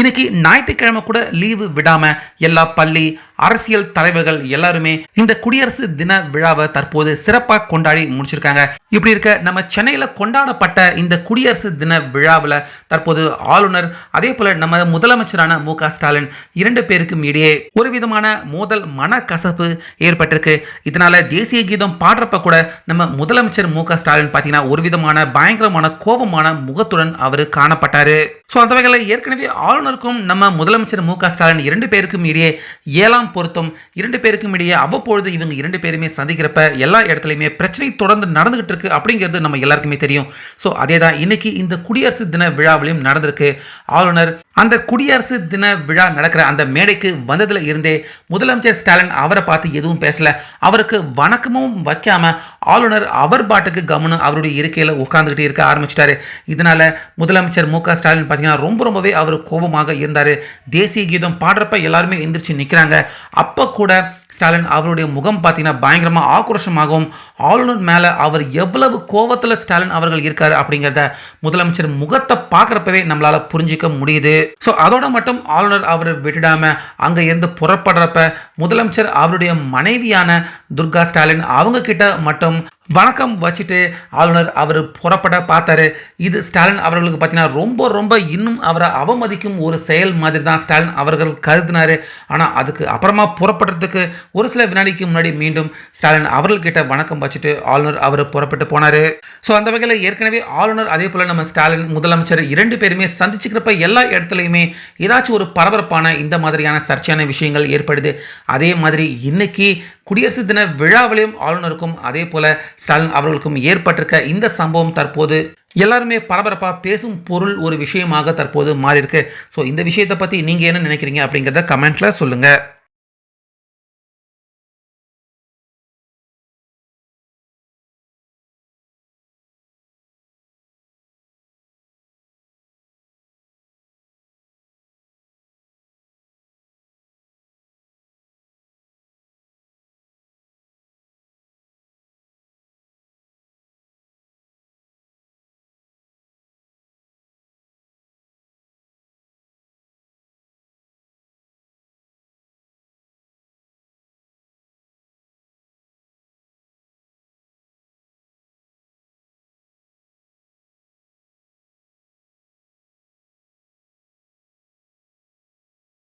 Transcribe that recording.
இன்னைக்கு ஞாயிற்றுக்கிழமை கூட லீவு விடாம எல்லா பள்ளி அரசியல் தலைவர்கள் எல்லாருமே இந்த குடியரசு தின விழாவை தற்போது சிறப்பாக கொண்டாடி முடிச்சிருக்காங்க. இப்படி இருக்க நம்ம சென்னையில் கொண்டாடப்பட்ட இந்த குடியரசு தின விழாவில் தற்போது ஆளுநர் அதே போல நம்ம முதலமைச்சரான மு ஸ்டாலின் இரண்டு பேருக்கும் இடையே ஒரு விதமான மோதல் மனக்கசப்பு ஏற்பட்டிருக்கு. இதனால தேசிய கீதம் பாடுறப்ப கூட நம்ம முதலமைச்சர் மு ஸ்டாலின் பார்த்தீங்கன்னா ஒரு விதமான பயங்கரமான கோபமான முகத்துடன் அவர் காணப்பட்டாரு. ஸோ அந்த வகையில் ஏற்கனவே ஆளுநருக்கும் நம்ம முதலமைச்சர் மு ஸ்டாலின் இரண்டு பேருக்கும் இடையே ஏழாம் பொருத்தம் இரண்டு பேருக்கும் இடையே அவ்வப்பொழுது இவங்க இரண்டு பேருமே சந்திக்கிறப்ப எல்லா இடத்துலையுமே பிரச்சனை தொடர்ந்து நடந்துகிட்டு இருக்கு அப்படிங்கிறது நம்ம எல்லாருக்குமே தெரியும். ஸோ அதே தான் இன்னைக்கு இந்த குடியரசு தின விழாவிலையும் நடந்திருக்கு. ஆளுநர் அந்த குடியரசு தின விழா நடக்கிற அந்த மேடைக்கு வந்ததுல இருந்தே முதலமைச்சர் ஸ்டாலின் அவரை பார்த்து எதுவும் பேசல. அவருக்கு வணக்கமும் வைக்காம ஆளுநர் அவர் பாட்டுக்கு கவனம் அவருடைய இருக்கையில் உட்காந்துக்கிட்டே இருக்க ஆரம்பிச்சிட்டாரு. இதனால முதலமைச்சர் மு க ஸ்டாலின் பார்த்தீங்கன்னா ரொம்ப ரொம்பவே அவர் கோபமாக இருந்தார். தேசிய கீதம் பாடுறப்ப எல்லாருமே எந்திரிச்சு நிற்கிறாங்க அப்போ கூட ஸ்டாலின் அவருடைய முகம் பார்த்தீங்கன்னா பயங்கரமாக ஆக்ரோஷமாகவும் ஆளுநர் மேலே அவர் எவ்வளவு கோவத்தில் ஸ்டாலின் அவர்கள் இருக்காரு அப்படிங்கிறத முதலமைச்சர் முகத்தை பார்க்குறப்பவே நம்மளால் புரிஞ்சிக்க முடியுது. ஸோ அதோட மட்டும் ஆளுநர் அவர் விட்டுடாமல் அங்கே இருந்து புறப்படுறப்ப முதலமைச்சர் அவருடைய மனைவியான துர்கா ஸ்டாலின் அவங்க கிட்ட மட்டும் வணக்கம் வச்சுட்டு ஆளுநர் அவர் புறப்பட பார்த்தாரு. இது ஸ்டாலின் அவர்களுக்கு பார்த்தீங்கன்னா ரொம்ப ரொம்ப இன்னும் அவரை அவமதிக்கும் ஒரு செயல் மாதிரி தான் ஸ்டாலின் அவர்கள் கருதினார். ஆனால் அதுக்கு அப்புறமா புறப்படுறதுக்கு ஒரு சில வினாடிக்கு முன்னாடி மீண்டும் ஸ்டாலின் அவர்கள்கிட்ட வணக்கம் வச்சுட்டு ஆளுநர் அவர் புறப்பட்டு போனார். ஸோ அந்த வகையில் ஏற்கனவே ஆளுநர் அதே போல் நம்ம ஸ்டாலின் முதலமைச்சர் இரண்டு பேருமே சந்திச்சுக்கிறப்ப எல்லா இடத்துலையுமே ஏதாச்சும் ஒரு பரபரப்பான இந்த மாதிரியான சர்ச்சையான விஷயங்கள் ஏற்படுது. அதே மாதிரி இன்னைக்கு குடியரசு தின விழாவிலையும் ஆளுநருக்கும் அதே போல ஸ்டாலின் அவர்களுக்கும் ஏற்பட்டிருக்க இந்த சம்பவம் தற்போது எல்லாருமே பரபரப்பாக பேசும் பொருள் ஒரு விஷயமாக தற்போது மாறியிருக்கு. ஸோ இந்த விஷயத்தை பற்றி நீங்கள் என்ன நினைக்கிறீங்க அப்படிங்கிறத கமெண்ட்டில் சொல்லுங்கள்